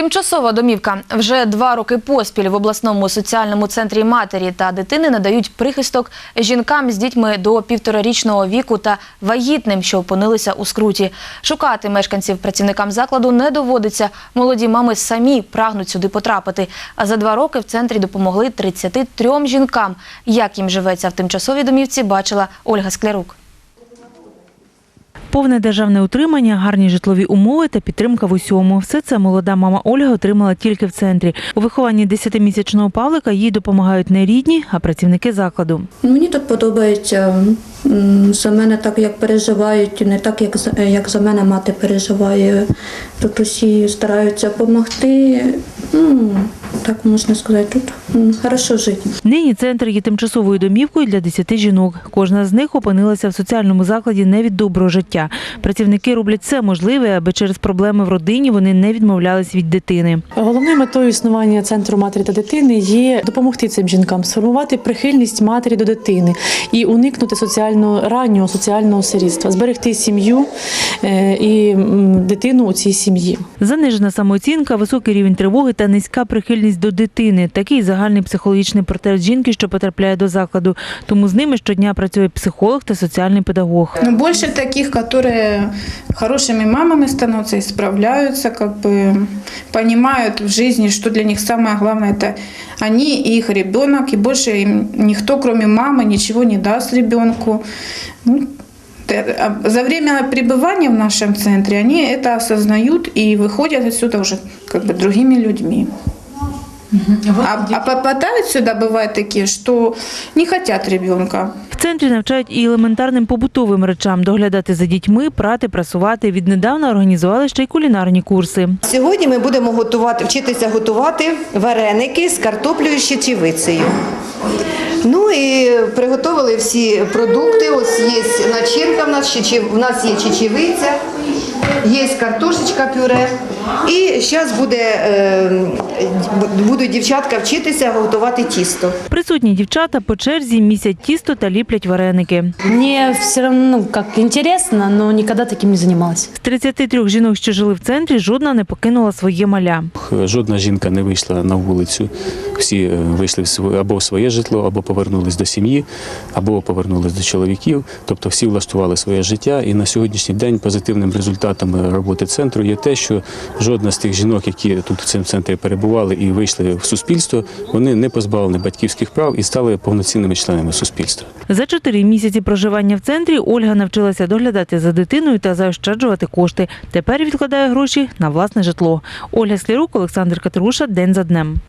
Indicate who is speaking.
Speaker 1: Тимчасова домівка вже два роки поспіль в обласному соціальному центрі матері та дитини надають прихисток жінкам з дітьми до півторарічного віку та вагітним, що опинилися у скруті. Шукати мешканців працівникам закладу не доводиться. Молоді мами самі прагнуть сюди потрапити. А за два роки в центрі допомогли 33 жінкам. Як їм живеться в тимчасовій домівці, бачила Ольга Склярук.
Speaker 2: Повне державне утримання, гарні житлові умови та підтримка в усьому. Все це молода мама Ольга отримала тільки в центрі. У вихованні 10-місячного Павлика їй допомагають не рідні, а працівники закладу.
Speaker 3: Мені тут подобається за мене так, як переживають, не так, як за, як за мене мати переживає. Тут усі стараються допомогти. Ну, так можна сказати, тут хорошо жити.
Speaker 2: Нині центр є тимчасовою домівкою для 10 жінок. Кожна з них опинилася в соціальному закладі не від доброго життя. Працівники роблять все можливе, аби через проблеми в родині вони не відмовлялись від дитини.
Speaker 4: Головною метою існування центру матері та дитини є допомогти цим жінкам сформувати прихильність матері до дитини і уникнути соціального раннього соціального сирітства, зберегти сім'ю е, і дитину у цій сім'ї.
Speaker 2: Занижена самооцінка, високий рівень тривоги та низька прихильність до дитини. Такий загальний психологічний портрет жінки, що потрапляє до закладу. Тому з ними щодня працює психолог та соціальний педагог.
Speaker 5: Но больше таких, которые хорошими мамами становятся и справляются, как бы понимают в жизни, что для них самое главное это они и их ребенок, и больше им никто, кроме мамы, ничего не даст ребенку. Ну, т- а За время пребывания в нашем центре они это осознают и выходят отсюда уже как бы другими людьми. А, а попадают сюда, бывают такие, что не хотят ребенка.
Speaker 2: В центрі навчають і елементарним побутовим речам доглядати за дітьми, прати, прасувати. Віднедавна організували ще й кулінарні курси.
Speaker 6: Сьогодні ми будемо готувати, вчитися готувати вареники з картоплею з чечевицею. Ну і приготували всі продукти. Ось є начинка, в нас, в нас є чечевиця, є картошечка пюре. І зараз буде, е, будуть дівчатка вчитися готувати тісто.
Speaker 2: Присутні дівчата по черзі місять тісто та ліплять вареники.
Speaker 7: Мне все равно ну, как интересно, но никогда таким не занималась.
Speaker 2: З 33 жінок, що жили в центрі, жодна не покинула своє маля.
Speaker 8: Жодна жінка не вийшла на вулицю. Всі е, вийшли в своє- або в своє житло, або повернулись до сім'ї, або повернулись до чоловіків. Тобто всі влаштували своє життя. І на сьогоднішній день позитивним результатом роботи центру є те, що жодна з тих жінок, які тут в цьому центрі перебували і вийшли в суспільство, вони не позбавлені батьківських прав і стали повноцінними членами суспільства.
Speaker 2: За чотири місяці проживання в центрі Ольга навчилася доглядати за дитиною та заощаджувати кошти. Тепер відкладає гроші на власне житло. Ольга Слірук, Олександр Катруша. День за днем.